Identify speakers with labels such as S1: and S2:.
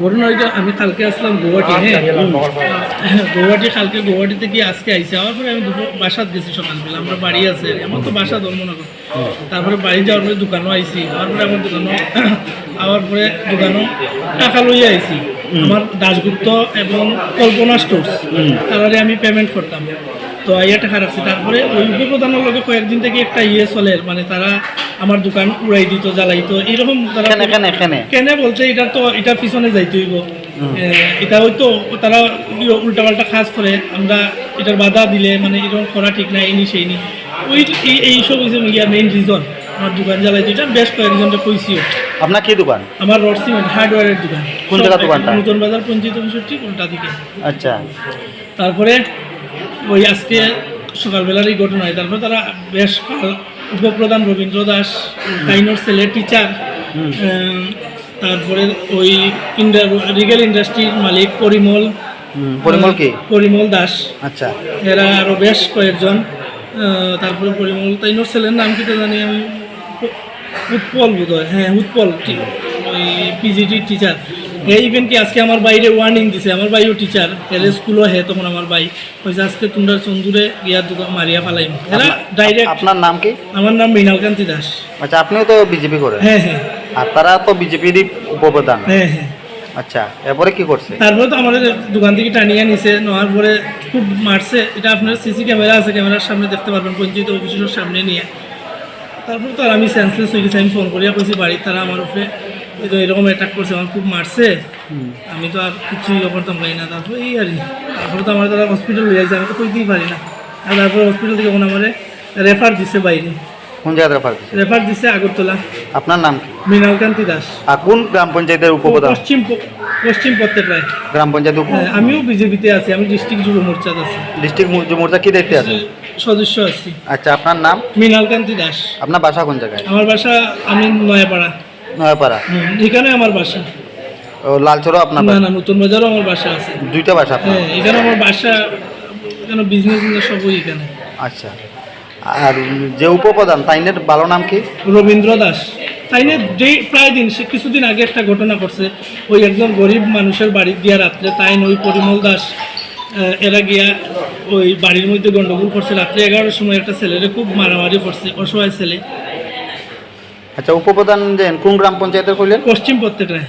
S1: ঘটনা ওইটা আমি কালকে আসলাম গুয়াহাটি হ্যাঁ? হ্যাঁ, গুয়াহাটি কালকে গুয়াহাটিতে গিয়ে আজকে আইসি। আবার পরে আমি দুপুর বাসাত গেছি সকালবেলা আমরা বাড়ি আছে আমার তো বাসা ধর্মনগর। তারপরে বাড়ি যাওয়ার পরে দোকানও আইসি আবার পরে আমার দোকানও আবার পরে দোকানও টাকা লইয়া আইসি আমার দাসগুপ্ত এবং কল্পনা স্টোর্স তারারে আমি পেমেন্ট করতাম। তো আইয়া টাকা রাখছি। তারপরে ওই উপপ্রধানের লগে কয়েকদিন থেকে একটা ইয়ে চলে মানে তারা আমার দোকান উড়াই দিত জ্বালাইতো এরকম কেনে বলছে এটা তো এটা পিছনে যাইতে হইব। এটা হয়তো তারা উল্টা পাল্টা কাজ করে আমরা এটার বাধা দিলে মানে এরকম করা ঠিক না এই নি সেই নি। ওই এইসব হয়েছে ইয়া মেইন রিজন আমার দোকান জ্বালাইতে এটা বেশ কয়েকজনটা কইছিও।
S2: আপনার কি দোকান?
S1: আমার রড সিমেন্ট হার্ডওয়্যারের দোকান।
S2: কোন
S1: এক-
S2: দোকানটা?
S1: নতুন বাজার পঞ্চায়েত অফিসের ঠিক উল্টা দিকে?
S2: আচ্ছা।
S1: তারপরে ওই আজকে সকালবেলার এই ঘটনায় তারপরে তারা বেশ উপপ্রধান রবীন্দ্র দাস টাইনোর ছেলে টিচার তারপরে ওই রিগেল ইন্ডাস্ট্রির মালিক পরিমল
S2: পরিমল কি?
S1: পরিমল দাস।
S2: আচ্ছা।
S1: এরা আরও বেশ কয়েকজন। তারপরে পরিমল তাইনোর ছেলের নাম কি তো জানি আমি উৎপল বোধ হয় হ্যাঁ উৎপল টি- ওই পিজিটি টিচার এই ইভেন কি আজকে আমার বাইরে ওয়ার্নিং দিছে? আমার বাইও টিচার এর স্কুলও হে তখন আমার ভাই। কইছে আজকে তোমরা চন্দুরে গিয়া দোকান মারিয়া ফালাইম। এরা ডাইরেক্ট
S2: আপনার নাম কি?
S1: আমার নাম মৃণালকান্তি দাস।
S2: আচ্ছা আপনিও তো বিজেপি করেন
S1: হ্যাঁ হ্যাঁ।
S2: আর তারা তো বিজেপিরই উপপ্রধান।
S1: হ্যাঁ হ্যাঁ।
S2: আচ্ছা এরপরে কি করছে?
S1: তারপরে তো আমাদের দোকান থেকে টানিয়ে নিছে নেওয়ার পরে খুব মারছে। এটা আপনার সিসি ক্যামেরা আছে ক্যামেরার সামনে দেখতে পারবেন পঞ্চায়েত অফিসের সামনে নিয়ে। তারপর তো আর আমি সেন্সলেস হয়ে গেছি আমি ফোন করিয়া কইছি বাড়ির তারা আমার উপরে তো এরকম অ্যাটাক করছে আমার খুব মারছে। আমি তো আর কিছু ইয়ে করতাম পারি না। তারপরে এই আর কি। তারপরে তো আমার তারা হসপিটাল হয়ে যাচ্ছে আমি তো কইতেই পারি না। আর তারপরে হসপিটাল থেকে ওখানে আমার রেফার দিছে বাইরে।
S2: কোন জায়গাতে রেফার করছে
S1: রেফার দিছে আগরতলা।
S2: আপনার নাম কি?
S1: মৃণালকান্তি দাস।
S2: আর কোন গ্রাম পঞ্চায়েতের উপপ্রধান?
S1: পশ্চিম পশ্চিম প্রত্যেকটায়
S2: গ্রাম পঞ্চায়েত
S1: হ্যাঁ, আমিও বিজেপিতে আছি আমি ডিস্ট্রিক্ট যুব মোর্চাত আছি।
S2: ডিস্ট্রিক্ট মোর্চা কি দেখতে আছে
S1: সদস্য আছি।
S2: আচ্ছা আপনার নাম?
S1: মৃণালকান্তি দাস।
S2: আপনার বাসা কোন জায়গায়?
S1: আমার বাসা আমি নয়াপাড়া।
S2: নয়াপাড়া?
S1: এখানে আমার বাসা।
S2: ও লালচরও আপনার
S1: না না নতুন বাজারও আমার বাসা আছে।
S2: দুইটা বাসা আপনার?
S1: হ্যাঁ এখানে আমার বাসা এখানে বিজনেস সবই এখানে।
S2: আচ্ছা। আর যে উপপ্রধান তাইনের ভালো নাম কি?
S1: রবীন্দ্র দাস। তাই নিয়ে যেই প্রায় দিন সে কিছুদিন আগে একটা ঘটনা করছে ওই একজন গরিব মানুষের বাড়ি গিয়া রাত্রে তাই ওই পরিমল দাস এরা গিয়া ওই বাড়ির মধ্যে গন্ডগোল করছে। রাত্রে এগারোটার সময় একটা ছেলেরে খুব মারামারি করছে অসহায় ছেলে।
S2: আচ্ছা উপপ্রধান যে কোন গ্রাম পঞ্চায়েতের কইলেন?
S1: পশ্চিম প্রত্যেকটায়